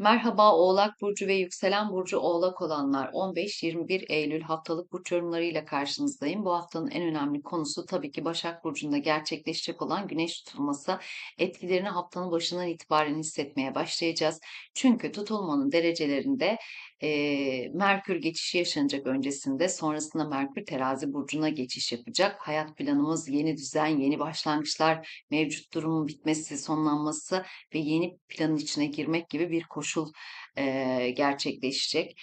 Merhaba Oğlak Burcu ve Yükselen Burcu Oğlak olanlar 15-21 Eylül haftalık burç yorumlarıyla karşınızdayım. Bu haftanın en önemli konusu tabii ki Başak Burcu'nda gerçekleşecek olan güneş tutulması. Etkilerini haftanın başından itibaren hissetmeye başlayacağız. Çünkü tutulmanın derecelerinde e, Merkür geçişi yaşanacak öncesinde sonrasında Merkür terazi burcuna geçiş yapacak. Hayat planımız, yeni düzen, yeni başlangıçlar, mevcut durumun bitmesi, sonlanması ve yeni planın içine girmek gibi bir koşul e, gerçekleşecek.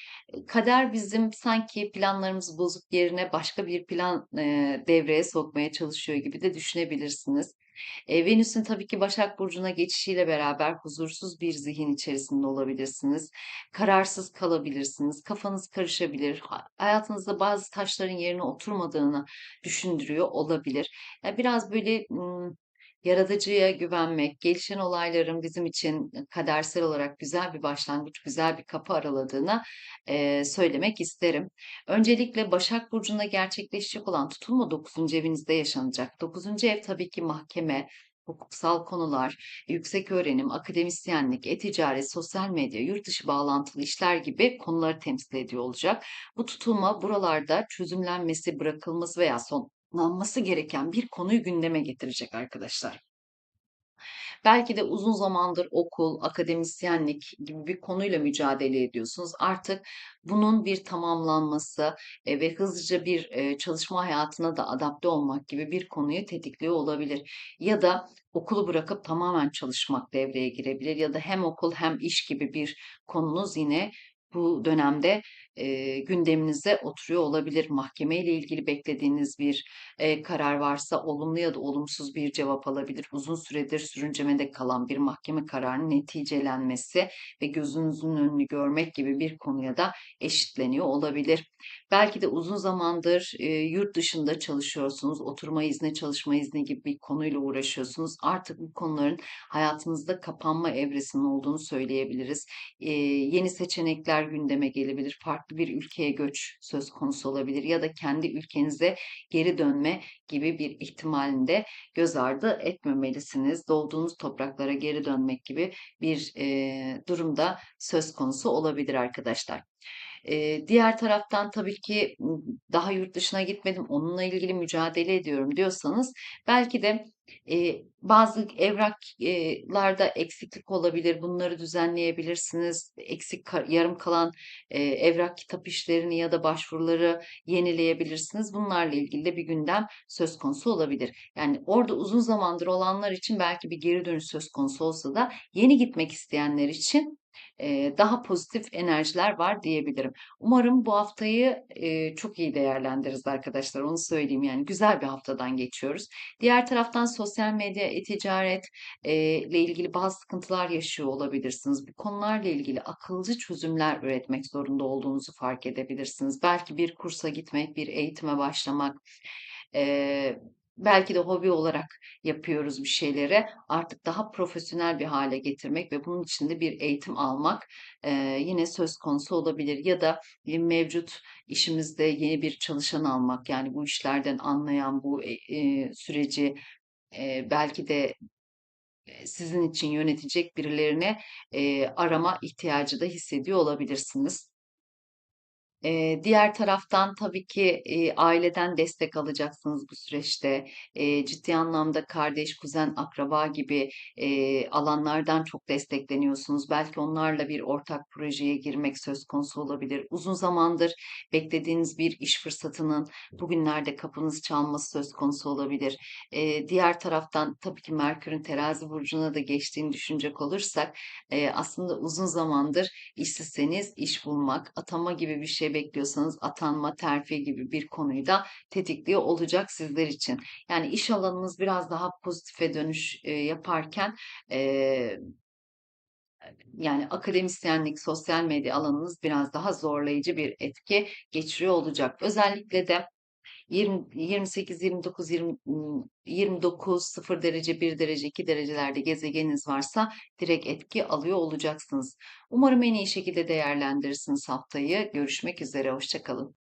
Kader bizim sanki planlarımızı bozup yerine başka bir plan e, devreye sokmaya çalışıyor gibi de düşünebilirsiniz. E, Venüs'ün tabii ki Başak Burcu'na geçişiyle beraber huzursuz bir zihin içerisinde olabilirsiniz. Kararsız kalabilirsiniz. Kafanız karışabilir. Hayatınızda bazı taşların yerine oturmadığını düşündürüyor olabilir. Yani biraz böyle yaratıcıya güvenmek, gelişen olayların bizim için kadersel olarak güzel bir başlangıç, güzel bir kapı araladığını e, söylemek isterim. Öncelikle Başak Burcu'nda gerçekleşecek olan tutulma 9. evinizde yaşanacak. 9. ev tabii ki mahkeme, hukuksal konular, yüksek öğrenim, akademisyenlik, e-ticaret, sosyal medya, yurt bağlantılı işler gibi konuları temsil ediyor olacak. Bu tutulma buralarda çözümlenmesi, bırakılması veya sonlanması gereken bir konuyu gündeme getirecek arkadaşlar. Belki de uzun zamandır okul, akademisyenlik gibi bir konuyla mücadele ediyorsunuz. Artık bunun bir tamamlanması e, ve hızlıca bir e, çalışma hayatına da adapte olmak gibi bir konuyu tetikliyor olabilir. Ya da okulu bırakıp tamamen çalışmak devreye girebilir ya da hem okul hem iş gibi bir konunuz yine bu dönemde e, gündeminize oturuyor olabilir. Mahkeme ile ilgili beklediğiniz bir e, karar varsa olumlu ya da olumsuz bir cevap alabilir. Uzun süredir sürüncemede kalan bir mahkeme kararının neticelenmesi ve gözünüzün önünü görmek gibi bir konuya da eşitleniyor olabilir. Belki de uzun zamandır e, yurt dışında çalışıyorsunuz, oturma izni, çalışma izni gibi bir konuyla uğraşıyorsunuz. Artık bu konuların hayatınızda kapanma evresinin olduğunu söyleyebiliriz. E, yeni seçenekler gündeme gelebilir, farklı bir ülkeye göç söz konusu olabilir ya da kendi ülkenize geri dönme gibi bir ihtimalinde göz ardı etmemelisiniz. Doğduğunuz topraklara geri dönmek gibi bir e, durumda söz konusu olabilir arkadaşlar. Ee, diğer taraftan tabii ki daha yurt dışına gitmedim, onunla ilgili mücadele ediyorum diyorsanız belki de e, bazı evraklarda eksiklik olabilir. Bunları düzenleyebilirsiniz. Eksik yarım kalan e, evrak kitap işlerini ya da başvuruları yenileyebilirsiniz. Bunlarla ilgili de bir gündem söz konusu olabilir. Yani orada uzun zamandır olanlar için belki bir geri dönüş söz konusu olsa da yeni gitmek isteyenler için daha pozitif enerjiler var diyebilirim. Umarım bu haftayı çok iyi değerlendiririz arkadaşlar. Onu söyleyeyim yani güzel bir haftadan geçiyoruz. Diğer taraftan sosyal medya, e-ticaret ile ilgili bazı sıkıntılar yaşıyor olabilirsiniz. Bu konularla ilgili akılcı çözümler üretmek zorunda olduğunuzu fark edebilirsiniz. Belki bir kursa gitmek, bir eğitime başlamak, belki de hobi olarak yapıyoruz bir şeyleri artık daha profesyonel bir hale getirmek ve bunun için de bir eğitim almak e, yine söz konusu olabilir ya da mevcut işimizde yeni bir çalışan almak yani bu işlerden anlayan bu e, e, süreci e, belki de sizin için yönetecek birilerine e, arama ihtiyacı da hissediyor olabilirsiniz. Eee, diğer taraftan tabii ki, eee, aileden destek alacaksınız bu süreçte. Eee, ciddi anlamda kardeş, kuzen, akraba gibi, eee, alanlardan çok destekleniyorsunuz. Belki onlarla bir ortak projeye girmek söz konusu olabilir. Uzun zamandır beklediğiniz bir iş fırsatının bugünlerde kapınızı çalması söz konusu olabilir. Eee, diğer taraftan tabii ki Merkür'ün Terazi burcuna da geçtiğini düşünecek olursak, eee, aslında uzun zamandır işsizseniz iş bulmak, atama gibi bir şey bekliyorsanız atanma, terfi gibi bir konuyu da tetikliyor olacak sizler için. Yani iş alanınız biraz daha pozitife dönüş e, yaparken e, yani akademisyenlik, sosyal medya alanınız biraz daha zorlayıcı bir etki geçiriyor olacak. Özellikle de 20, 28, 29, 20, 29, 0 derece, 1 derece, 2 derecelerde gezegeniniz varsa direkt etki alıyor olacaksınız. Umarım en iyi şekilde değerlendirirsiniz haftayı. Görüşmek üzere, hoşçakalın.